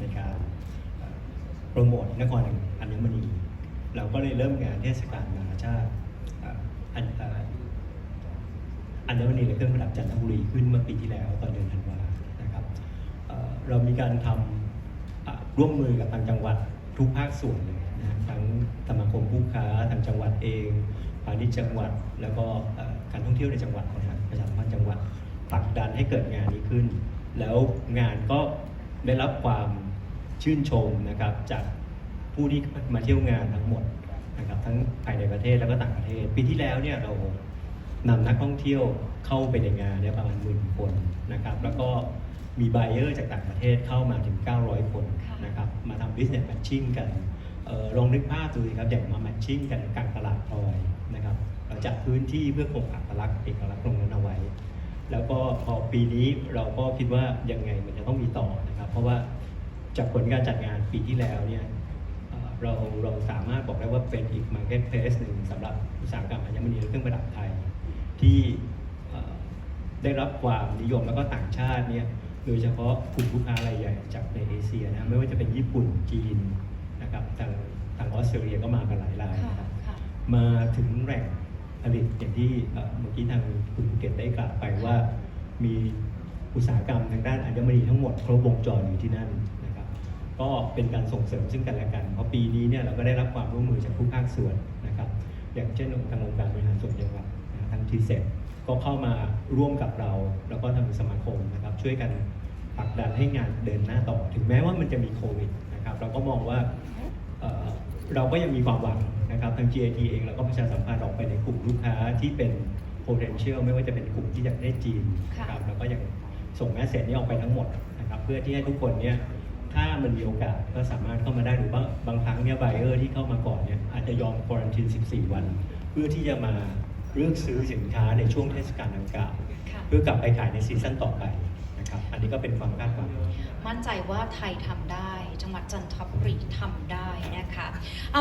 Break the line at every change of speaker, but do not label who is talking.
ในการโปรโมทนครอัญมณีเราก็เลยเริ่มงานเทศกาลนานาชาติอัญเอ่ออัญมณีและเครื่องประดับจันทบุรีขึ้นเมื่อปีที่แล้วตอนเดือนธันวานะครับเรามีการทำร่วมมือกับทางจังหวัดทุกภาคส่วนเลยนะทั้งสมาคมผู้ค้าทางจังหวัดเองพาณิชย์จังหวัด แล้วก็การท่องเที่ยวในจังหวัดนะครับประชาสัมพันธ์จังหวัดผลักดันให้เกิดงานนี้ขึ้น แล้วงานก็ได้รับความ ชื่นชมนะครับจากผู้ที่มาเที่ยวงานทั้งหมดนะครับทั้งภายในประเทศแล้วก็ต่างประเทศ ปีที่แล้วเนี่ยเรานำนักท่องเที่ยวเข้าไปในงานเนี่ยประมาณหมื่นคนนะครับแล้วก็มีไบเออร์จากต่างประเทศเข้ามาถึง 900 คนนะครับมาทำ business matching กันออลองนึกภาพดูสิครับอย่างมา matching กันกลางตลาดพลอยนะครับเราจัดพื้นที่เพื่อคงอัตลักษณ์เอกลักษณ์ตรงนั้นเอาไว้ แล้วก็พอปีนี้เราก็คิดว่ายังไงมันจะต้องมีต่อนะครับ เพราะว่า จากผลการจัดงานปีที่แล้วเนี่ยเอ่อเราเราสามารถบอกได้ว่าเป็นอีก marketplace หนึ่งสำหรับอุตสาหกรรมอัญมณีและเครื่องประดับไทย ที่เอ่อได้รับความนิยมแล้วก็ต่างชาติเนี่ยโดยเฉพาะกลุ่มลูกค้ารายใหญ่จากในเอเชียนะไม่ว่าจะเป็นญี่ปุ่นจีนนะครับทางทางออสเตรเลียก็มากันหลายราย
ค่ะ
นะครับ
ค่ะ
มาถึงแหล่งผลิตอย่างที่เอ่อเมื่อกี้ทางคุณเกตได้กล่าวไปว่ามีอุตสาหกรรมทางด้านอัญมณีทั้งหมดครบวงจรอยู่ที่นั่นนะครับ ก็เป็นการส่งเสริมซึ่งกันและกัน เพราะปีนี้เนี่ยเราก็ได้รับความร่วมมือจากทุกภาคส่วนนะครับ อย่างเช่นทางองค์การบริหารส่วนจังหวัดทางทีเซ็ก็เข้ามาร่วมกับเรา แล้วก็ทางสมาคมนะครับ ช่วยกันผลักดันให้งานเดินหน้าต่อ ถึงแม้ว่ามันจะมีโควิดนะครับ เราก็มองว่าเเราก็ยังมีความหวังนะครับทาง GIT เองเราก็ประชาสัมพันธ์ออกไปในกลุ่มลูกค้าที่เป็น potential ไม่ว่าจะเป็นกลุ่มที่จากประเทศจีนนะครับแล้วก็ยังส่งแมสเซจนี้ออกไปทั้งหมดนะครับเพื่อที่ให้ทุกคนเนี่ย ถ้ามันมีโอกาสก็สามารถเข้ามาได้หรือบางบางครั้งเนี่ยไบเออร์ที่เข้ามาก่อนเนี่ยอาจจะยอมควอรันทีน 14 วัน เพื่อที่จะมาเลือกซื้อสินค้าในช่วงเทศกาลดังกล่าว
ค่ะ
เพื่อกลับไปขายในซีซั่นต่อไปนะครับอันนี้ก็เป็นความคาดหวัง
มั่นใจว่าไทยทำได้ จังหวัดจันทบุรีทำได้นะคะเอา